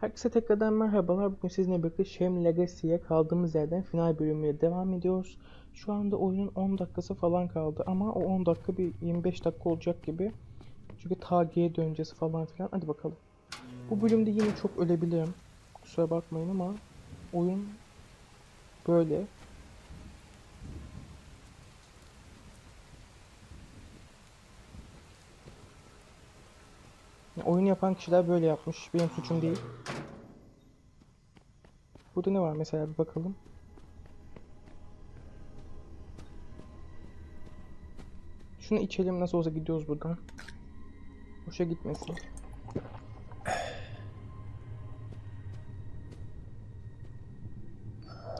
Herkese tekrardan merhabalar. Bugün sizinle birlikte Shem Legacy'ye kaldığımız yerden final bölümüne devam ediyoruz. Şu anda oyunun 10 dakikası falan kaldı ama o 10 dakika bir 25 dakika olacak gibi. Çünkü geri döneceğiz falan filan. Hadi bakalım. Bu bölümde yine çok ölebilirim. Kusura bakmayın ama oyun böyle. Oyun yapan kişiler böyle yapmış. Benim suçum değil. Burada ne var mesela bir bakalım. Şunu içelim nasıl olsa gidiyoruz buradan. Boşa gitmesin.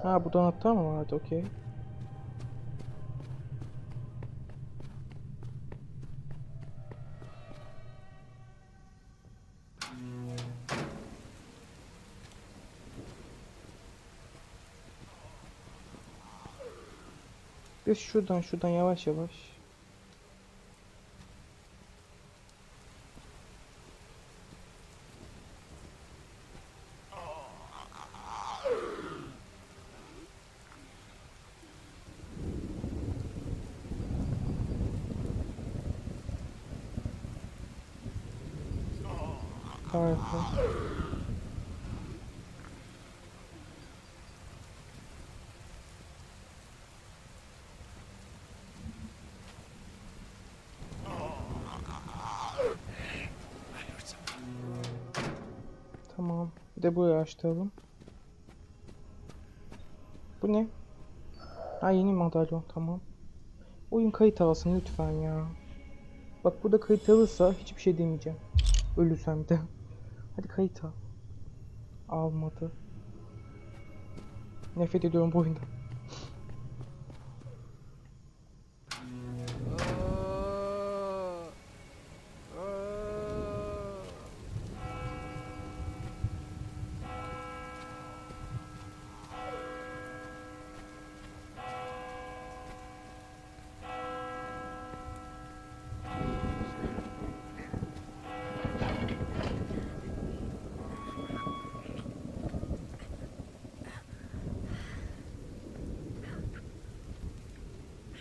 Ha buradan anahtar mı vardı? Okey. Biz şuradan şuradan yavaş yavaş. Harika. Bir de burayı açtıralım. Bu ne? Ha yeni madalyon tamam. Oyun kayıt alsın lütfen ya. Bak burada kayıt alırsa hiçbir şey demeyeceğim. Ölürsem de. Hadi kayıt al. Almadı. Nefret ediyorum bu oyundan.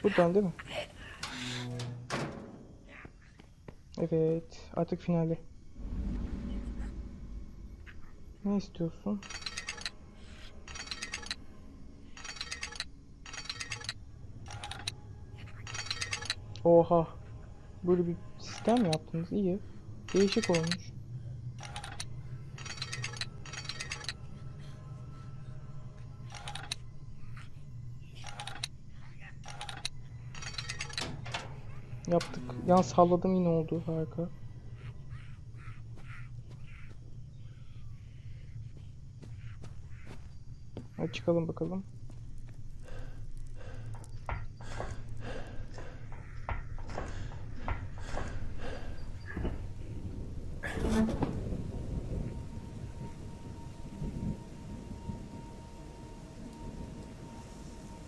Buradan değil mi? Evet. Artık finale. Ne istiyorsun? Oha. Böyle bir sistem yaptınız? İyi. Değişik olmuş. Yaptık. Yan salladım yine oldu. Harika. Hadi çıkalım bakalım.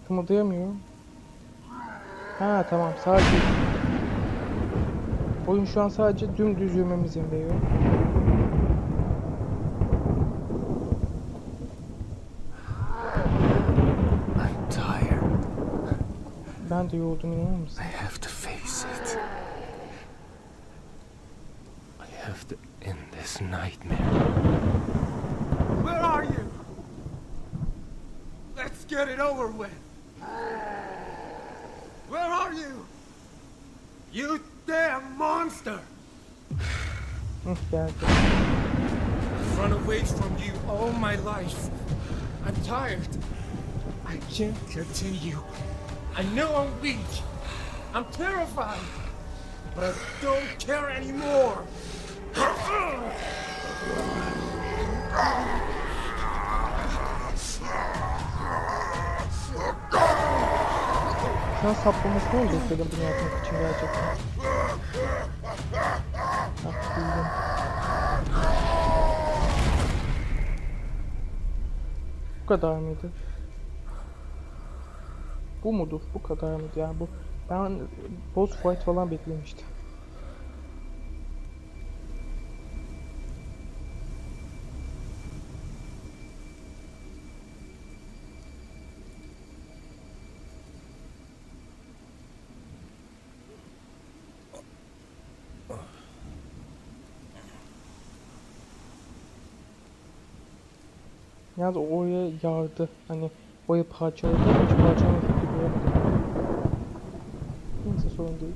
Kımıldayamıyorum. Ha tamam sadece Oyun şu an sadece dümdüz yürümemiz izin veriyor. I'm tired. Ben de yoruldum inanır I mısın? have to face it. I have to end this nightmare. Where are you? Let's get it over with. Where are you? You damn monster! I've run away from you all my life. I'm tired. I can't continue. I know I'm weak. I'm terrified. But I don't care anymore. Şu an saplamasını mı bekledim bunu yapmak için gerçekten? Kadar mıydı? Bu mudur? Bu kadar mıydı yani bu? Ben boss fight falan beklemiştim. Yalnız oraya yardı. Hani orayı parçaladı hiç parçalama fikri göremedim. Neyse sorun değil.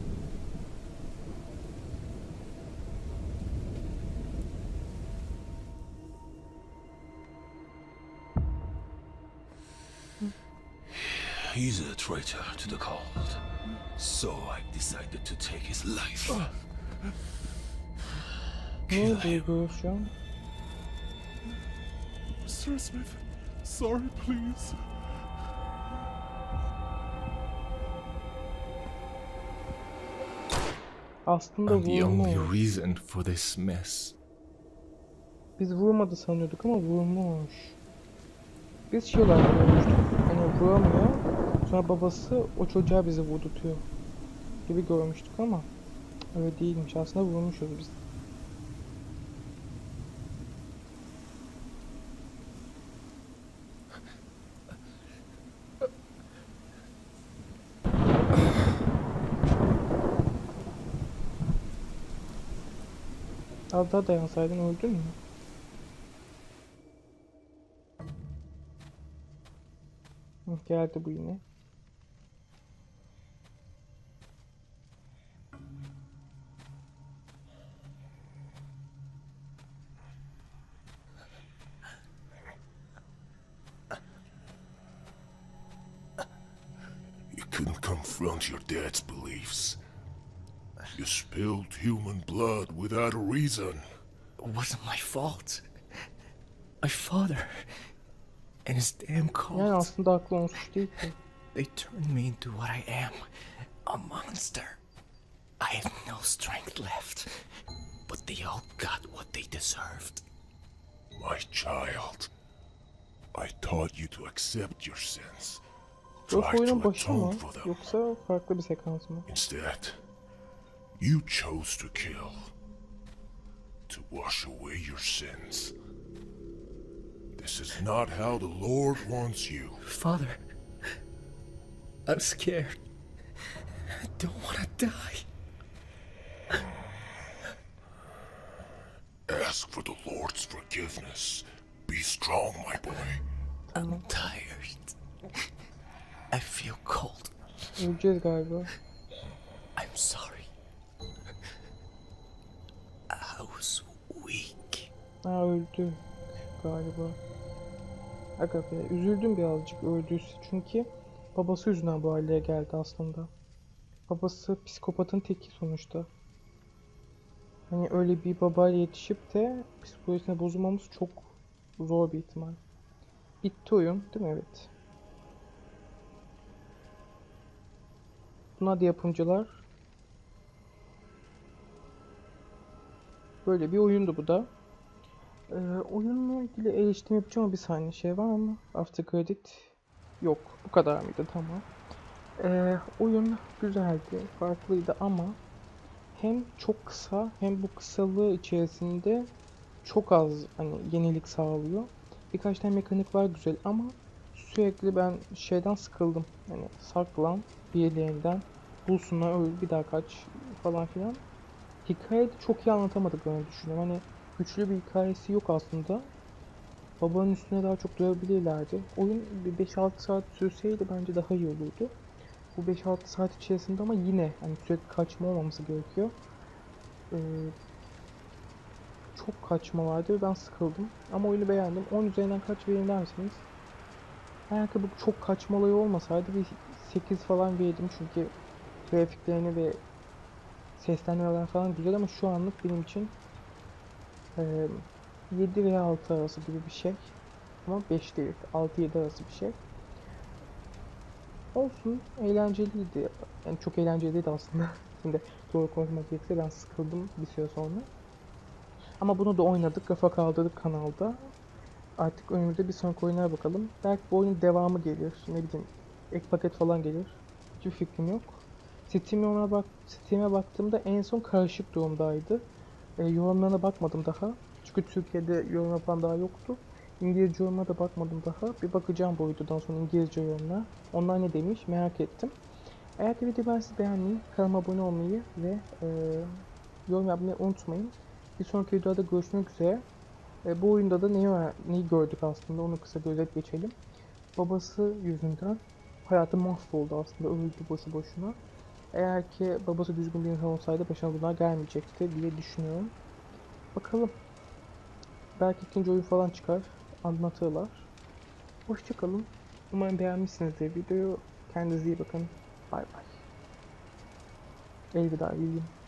He's a traitor to the cult. So I decided to take his life. Şu an? Sir Smith, sorry, please. Aslında I'm the only reason for this mess. Biz vurmadı sanıyorduk ama vurmuş. Biz şey olarak görmüştük. Hani vuramıyor. Sonra babası o çocuğa bizi vurdutuyor. Gibi görmüştük ama öyle değilmiş. Aslında vurmuşuz biz. Az daha dayansaydın öldün mü? Hı, Geldi bu yine. You couldn't confront your dad's beliefs. You spilled human blood without a reason. It wasn't my fault. My father and his damn Yani cult. aslında haklı olmuş değil ki. They turned me into what I am a monster. I have no strength left. But they all got what they deserved. My child, I taught you to accept your sins. Yok Try oyunun to başı mı? atone for them. Yoksa farklı bir sekans mı? Instead, you chose to kill. To wash away your sins. This is not how the Lord wants you. Father, I'm scared. I don't want to die. Ask for the Lord's forgiveness. Be strong, my boy. I'm tired. I feel cold. Öleceğiz galiba. I'm sorry. Ha öldü galiba. Aga üzüldüm birazcık öldüyse çünkü babası yüzünden bu hale geldi aslında. Babası psikopatın teki sonuçta. Hani öyle bir babayla yetişip de psikolojisine bozulmamız çok zor bir ihtimal. Bitti oyun değil mi? Evet. Bunlar da yapımcılar. Böyle bir oyundu bu da. Ee, oyunla ilgili eleştirim yapacağım bir saniye şey var mı? After credit yok. Bu kadar mıydı? Tamam. Ee, oyun güzeldi, farklıydı ama hem çok kısa hem bu kısalığı içerisinde çok az hani yenilik sağlıyor. Birkaç tane mekanik var güzel ama sürekli ben şeyden sıkıldım. Hani saklan birilerinden bulsunlar öl bir daha kaç falan filan. Hikayeyi de çok iyi anlatamadıklarını düşünüyorum. Hani güçlü bir hikayesi yok aslında. Babanın üstüne daha çok durabilirlerdi. Oyun bir 5-6 saat sürseydi bence daha iyi olurdu. Bu 5-6 saat içerisinde ama yine hani sürekli kaçma olmaması gerekiyor. Ee, çok kaçma vardı ve ben sıkıldım. Ama oyunu beğendim. 10 üzerinden kaç verin dersiniz? Eğer ki bu çok kaçma olayı olmasaydı bir 8 falan verirdim çünkü grafiklerini ve seslenmeler falan güzel ama şu anlık benim için eee 7 veya 6 arası gibi bir şey. Ama 5 değil, 6-7 arası bir şey. Olsun, eğlenceliydi. Yani çok eğlenceliydi aslında. Şimdi doğru konuşmak gerekirse ben sıkıldım bir süre sonra. Ama bunu da oynadık, rafa kaldırdık kanalda. Artık önümüzde bir sonraki oyunlara bakalım. Belki bu oyunun devamı gelir, ne bileyim, ek paket falan gelir. Hiçbir fikrim yok. Steam yorumuna bak Steam'e baktığımda en son karışık durumdaydı. E, yorumlarına bakmadım daha. Çünkü Türkiye'de yorum yapan daha yoktu. İngilizce yorumuna da bakmadım daha. Bir bakacağım bu videodan sonra İngilizce yorumlar. Onlar ne demiş merak ettim. Eğer ki videoyu sizi beğenmeyi, kanalıma abone olmayı ve e, yorum yapmayı unutmayın. Bir sonraki videoda görüşmek üzere. E, bu oyunda da neyi, neyi gördük aslında onu kısa bir özet geçelim. Babası yüzünden hayatı mahvoldu aslında öldü boşu boşuna. Eğer ki babası düzgün bir insan olsaydı başına bunlar gelmeyecekti diye düşünüyorum. Bakalım. Belki ikinci oyun falan çıkar. Anlatırlar. Hoşçakalın. Umarım beğenmişsinizdir videoyu. Kendinize iyi bakın. Bay bay. Elveda diyeyim.